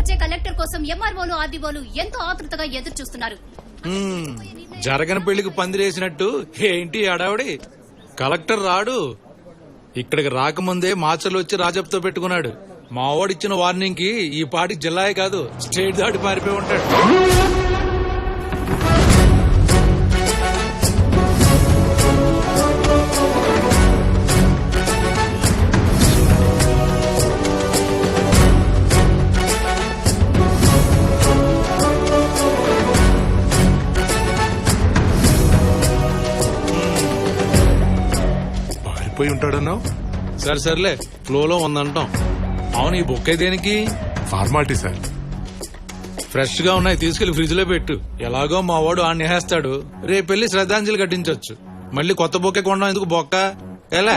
వచ్చే కలెక్టర్ కోసం ఎంఆర్ఓలు ఆర్డీఓలు ఎంతో ఆతృతగా ఎదురు చూస్తున్నారు జరగని పెళ్ళికి పందిరేసినట్టు ఏంటి అడావిడి కలెక్టర్ రాడు. ఇక్కడికి రాకముందే మాచర్లు వచ్చి రాజప్తో పెట్టుకున్నాడు. మావాడిచ్చిన వార్నింగ్కి ఈ పాటి జిల్లాయే కాదు స్టేట్ దాటి పారిపోయి ఉంటాడు. పారిపోయి ఉంటాడన్నావు? సరే సర్లే. ఫ్లోలో ఉందంటాం. అవును ఈ బుక్ దేనికి? Formality sir. ఫ్రెష్గా ఉన్నాయి తీసుకెళ్ళి ఫ్రిడ్జ్లో పెట్టు. ఎలాగో మా వాడు ఆ నేస్తాడు రేపెళ్ళి శ్రద్ధాంజలి కట్టించొచ్చు. మళ్ళీ కొత్త బొక్కే కొనడం ఎందుకు బొక్క? ఎలా?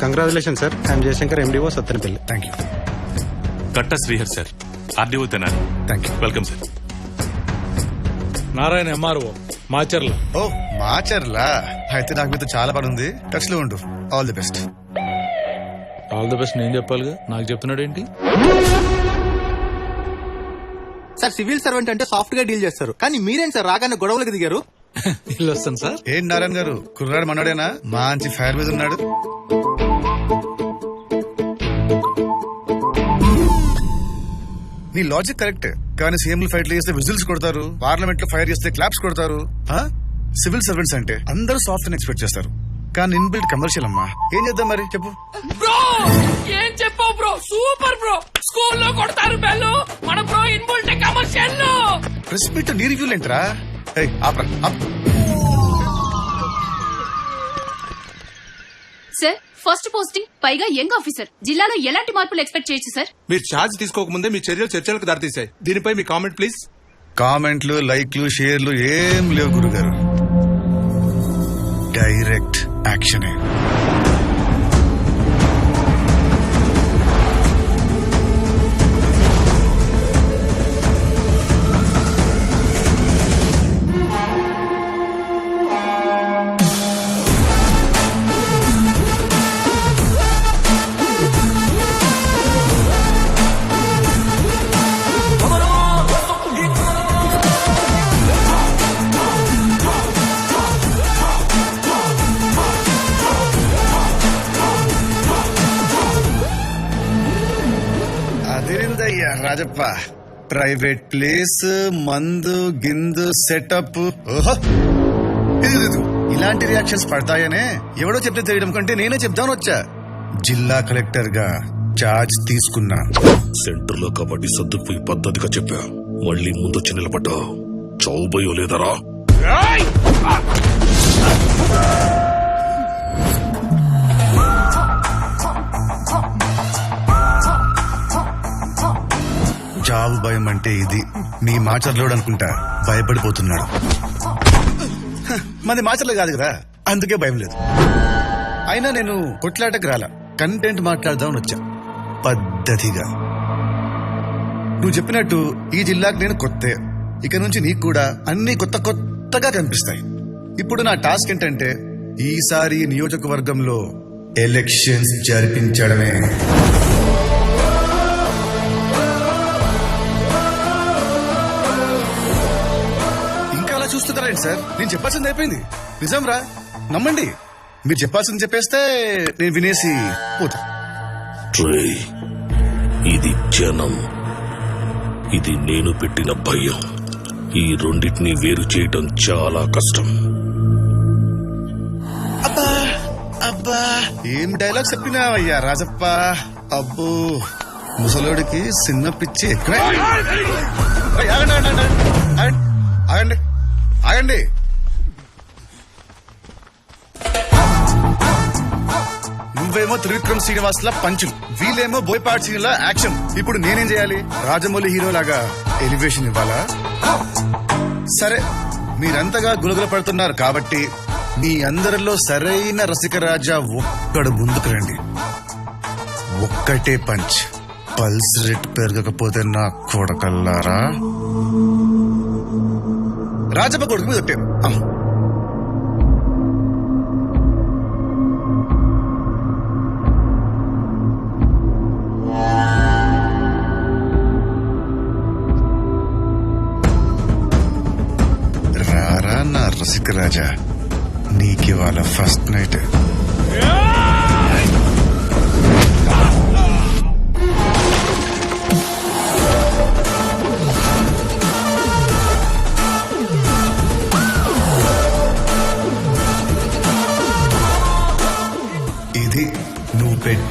Congratulation sir I'm Jayashankar MDO Sattenapalli thank you Katta Srihari sir RDO Tenali thank you welcome sir Narayana MRO Macherla oh Macherla అయితే నాకు మీతో చాలా పని ఉంది. టచ్లో ఉండు. All the best all the best నేను చెప్పాలిగా. నాకు చెప్తున్నాడు ఏంటి సార్ సివిల్ సర్వెంట్ అంటే సాఫ్ట్గా డీల్ చేస్తారు. కానీ మీరేం సార్ రాగానే గొడవలకు దిగారు? ఇల్లు వస్తాను సార్ ఏం నారాయణ గారు? కుర్రాడు మనోడేనా? మంచి ఫైర్ మీద ఉన్నాడు. నీ లాజిక్ కరెక్ట్ కానీ సీఎంలు ఫైట్లు చేస్తే విజిల్స్ కొడతారు. పార్లమెంట్లో ఫైర్ చేస్తే క్లాప్స్ కొడతారు? సివిల్ సర్వెంట్స్ అంటే అందరూ సాఫ్ట్ ఎక్స్పెక్ట్ చేస్తారు. కానీ ఇన్బిల్ట్ కమర్షియల్ అమ్మా. ఏం చేద్దాం మరి? చెప్పు. బ్రో! ఏం చెప్పావు బ్రో? Super bro! స్కూల్లో కొడతారు బెల్లు. మన bro inbuilt commercial press meet నీ రివ్యూలు ఏంట్రా ఆప్రా, సార్ ఫస్ట్ పోస్టింగ్ పైగా యంగ్ ఆఫీసర్ జిల్లాలో ఎలాంటి మార్పులు ఎక్స్పెక్ట్ చేయొచ్చు సార్ మీరు ఛార్జ్ తీసుకోకముందే మీ చర్యలు చర్చలకు దారితీశాయి. దీనిపై మీ కామెంట్ ప్లీజ్ కామెంట్లు లైక్లు షేర్లు ఏం లేవు గురుగారు. డైరెక్ట్ యాక్షనే రాజప్ప ప్రైవేట్ ప్లేస్ మందు గిందు సెటప్. ఓహో. ఇలాంటి రియాక్షన్స్ పడతాయనే. ఎవడో చెప్తే తెలియడం కంటే నేనే చెప్దాను వచ్చా. జిల్లా కలెక్టర్గా చార్జ్ తీసుకున్నా. సెంటర్లో కబడ్డీ సర్దుకుపోయి పద్ధతిగా చెప్పా. మళ్ళీ ముందొచ్చి నిలబడ్డా చౌబయో లేదరా? చావు భయం అంటే ఇది. మీ మాచర్లోడు అనుకుంటా భయపడిపోతున్నాడు. మాది మాచర్లు కాదు కదా? అందుకే భయం లేదు. అయినా నేను కొట్లాటకు రాలా. కంటెంట్ మాట్లాడదామని వచ్చా. పద్ధతిగా. నువ్వు చెప్పినట్టు ఈ జిల్లాకు నేను కొత్తే. ఇక నుంచి నీకు కూడా అన్ని కొత్త కొత్తగా కనిపిస్తాయి. ఇప్పుడు నా టాస్క్ ఏంటంటే ఈసారి నియోజకవర్గంలో ఎలక్షన్స్ జరిపించడమే. చూస్తున్నారండి సార్ నేను చెప్పాల్సింది అయిపోయింది నిజం రా నమ్మండి మీరు చెప్పాల్సింది చెప్పేస్తే నేను వినేసి పోతా ఇది జనం ఇది నేను పెట్టిన భయం ఈ రెండింటిని వేరు చేయటం చాలా కష్టం అబ్బా అబ్బా ఏం డైలాగ్ చెప్పినావయ్యా రాజప్ప అబ్బో ముసలోడికి చిన్న పిచ్చి ఎక్కువే ఏయ్, ఆగండి ఆగండి, ఆగండి ఆగండి. నువ్వేమో త్రివిక్రమ్ శ్రీనివాస్ లా పంచులు వీళ్ళేమో బోయపాటి సీన్ లా యాక్షన్. ఇప్పుడు నేనేం చేయాలి? రాజమౌళి హీరో లాగా ఎలివేషన్ ఇవ్వాలా? సరే మీరంతగా గులగుల పడుతున్నారు కాబట్టి మీ అందరిలో సరైన రసిక రాజా ఒక్కడు ముందుకు రండి. ఒక్కటే పంచ్. పల్స్ రేట్ పెరగకపోతే నా కొడకల్లారా? రాజప్ప కొడుకు మీద ఒట్టాను రారా నా రసిక రాజా నీకివాళ ఫస్ట్ నైట్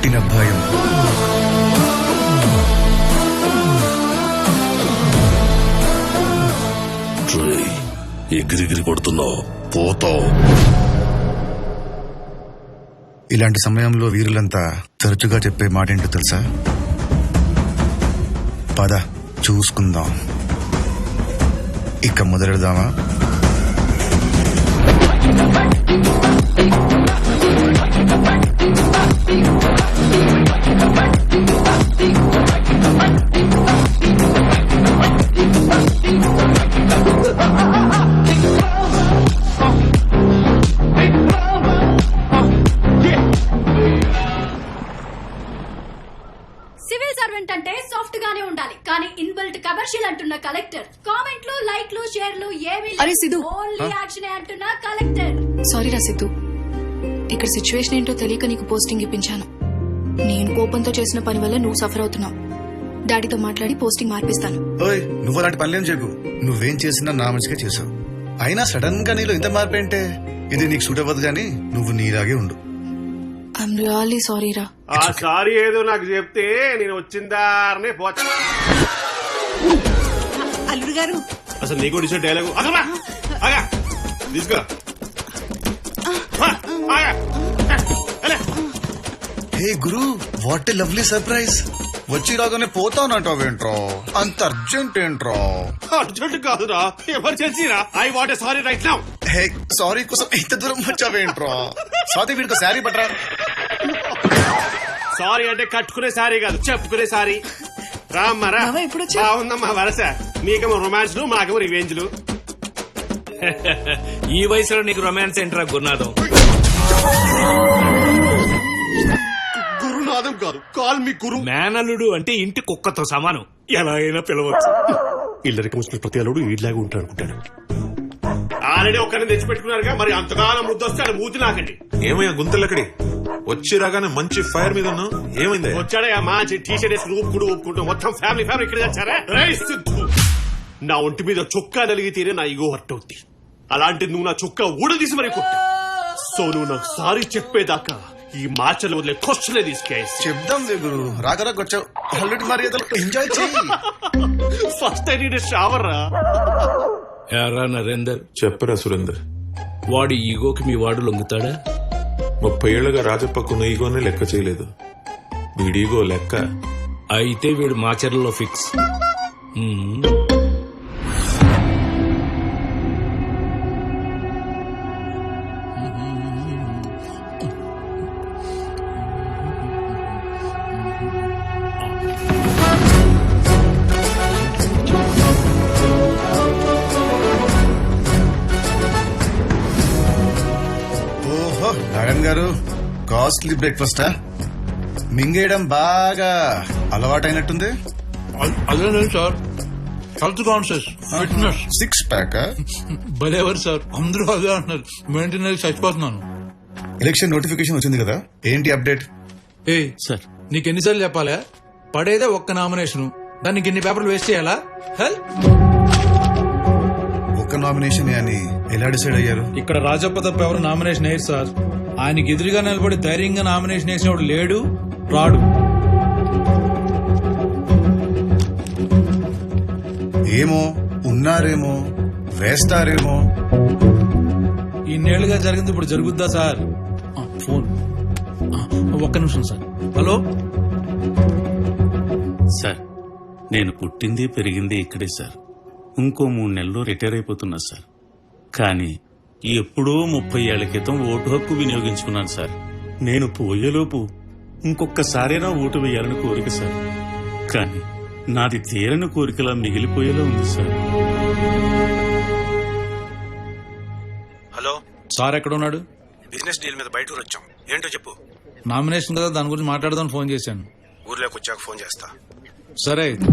పెట్టిన భయం. ఎగిరిగిరి కొడుతున్నావు. పోతావు. ఇలాంటి సమయంలో వీరులంతా తరచుగా చెప్పే మాట ఏంటో తెలుసా? పద చూసుకుందాం. ఇక మొదలెడదామా? సివిల్ సర్వెంట్ అంటే సాఫ్ట్ గానే ఉండాలి. కానీ ఇన్బిల్ట్ కమర్షియల్ అంటున్న కలెక్టర్. కామెంట్లు లైక్లు షేర్లు ఏమి అరే సిద్ధు. ఓన్లీ యాక్షన్ అంటున్న కలెక్టర్. సారీ రా సిద్ధు. ఇక్కడ సిచ్యువేషన్ ఏంటో తెలియక నీకు పోస్టింగ్ ఇప్పించాను. నేను కోపంతో చేసిన పని వల్ల నువ్వు సఫర్ అవుతున్నావు. డాడీతో మాట్లాడి పోస్టింగ్ మార్పిస్తాను. ఓయ్ నువ్వు అలాంటి పనులేం చెప్పు నువ్వేం చేసినా నా మంచిగా చేసావు. అయినా సడన్గా నీలో ఇంత మార్పు ఏంటే? ఇది నీకు సూట్ అవ్వదు కానీ నువ్వు నీలాగే ఉండు. ఐఎమ్ రియల్లీ సారీ రా. ఆ సారీ ఏదో నాకు చెప్తే నేను వచ్చిందారనే పోతా. అల్లుడు గారు. అసలు నీకు ఇచ్చే డైలాగు అసలు ఆగా తీసుకో ఆ, ఆగా. అలే. హే గురు వాట్ ఏ లవ్లీ సర్ప్రైజ్ వచ్చి రాగానే పోతానంటావేంట్రా అంత అర్జెంట్ ఏంట్రా. అర్జెంట్ కాదురా ఎమర్జెన్సీ రా I what sorry right now hey sorry కోసం ఇంత దూరం వచ్చావేంట్రా స్వాతి వీడికి శారీ పట్టరా. సారీ అంటే కట్టుకునే సారీ కాదు చెప్పుకునే సారీ రామ్మరా? బాగుందమ్మా వరస. మీకేమో రొమాన్స్లు మాకేమో రివెంజ్లు ఈ వయసులో నీకు రొమాన్స్ ఏంట్రా గురునాథం? గురునాథం కాదు కాల్ మీ గురు. మేనల్లుడు అంటే ఇంటి కుక్కతో సమానం. ఎలా అయినా పిలవచ్చు. ఇల్లరికి ముసిన ప్రతి అల్లుడు ఈడ్లాగా ఉంటాడు అనుకుంటాడు ఆల్రెడీ ఒక్కరిని తెచ్చిపెట్టుకున్నారుగా మరి అంతగానం ముద్దొస్తే అది మూతి నాకండి. ఏమయ్యా గుంతలక్కడి? వచ్చి రాగానే మంచి ఫైర్ మీద ఉన్నావు? ఏమైంది? వచ్చాడే ఆ మంచి టీ షర్ట్ వేసి ఊపుకుంటూ ఊపుకుంటూ మొత్తం ఫ్యామిలీ ఫ్యామిలీ ఇక్కడ తెచ్చారా రేయ్ సిద్ధు. నా ఒంటి మీద చొక్కా నలిగితేనే నా ఇగో హర్ట్ అవుద్ది. అలాంటి నువ్వు నా చొక్కా ఊడదీసి మరి కొట్టా. సో నువ్వు నాకు సారీ చెప్పేదాకా ఈ మార్చలు వదిలే క్వశ్చనే తీసుకేసి చెప్దాం గురు. రాగరాకు వచ్చావు ఆల్రెడీ మర్యాదలు ఎంజాయ్ చేయి ఫస్ట్ టైం నేను షవర్. రా ఎరా నరేందర్? చెప్పరా సురేందర్. వాడి ఈగోకి మీ వాడు లొంగుతాడా? ముప్పై ఏళ్ళుగా రాజప్పకున్న ఈగోనే లెక్క చేయలేదు. వీడిగో లెక్క. అయితే వీడు మాచర్లలో ఫిక్స్. గారు కాస్ట్లీ బ్రేక్ఫాస్టా మింగేయడం బాగా అలవాటైనట్టుంది. అదే లేదు sir? Health conscious fitness. Six pack భలేవారు sir అందరూ అదే అంటున్నారు. మెయింటైన్ చచ్చిపోతున్నాను. ఎలక్షన్ నోటిఫికేషన్ వచ్చింది కదా ఏంటి అప్డేట్? ఏ సార్ నీకు ఎన్నిసార్లు చెప్పాలా? పడేదే ఒక్క నామినేషన్. దానికి ఎన్ని పేపర్లు వేస్ట్ చేయాలా? హెల్! ఒక్క నామినేషన్ అని ఎలా డిసైడ్ అయ్యారు? ఇక్కడ రాజప్ప తప్ప ఎవరు నామినేషన్ వేయరు సార్. ఆయనకి ఎదురుగా నిలబడి ధైర్యంగా నామినేషన్ వేసినవాడు లేడు రాడు. ఏమో ఉన్నారేమో వేస్తారేమో. ఇన్నేళ్ళుగా జరిగింది ఇప్పుడు జరుగుద్దా సార్? ఫోన్. ఒక్క నిమిషం సార్. హలో? సార్ నేను పుట్టింది పెరిగింది ఇక్కడే సార్. ఇంకో మూడు నెలల్లో రిటైర్ అయిపోతున్నా సార్. కానీ ఎప్పుడో ముప్పై ఏళ్ళ క్రితం ఓటు హక్కు వినియోగించుకున్నాను సార్. నేను పోయేలోపు ఇంకొకసారైనా ఓటు వేయాలని కోరిక సార్. కానీ నాది తీరని కోరికలా మిగిలిపోయేలా ఉంది సార్. హలో? సార్ ఎక్కడ ఉన్నాడు బిజినెస్ డీల్ మీద బయట వచ్చాం ఏంటో చెప్పు. నామినేషన్ కదా దాని గురించి మాట్లాడదాం ఫోన్ చేశాను. ఊర్లోకి వచ్చాక ఫోన్ చేస్తా. సరే అయితే.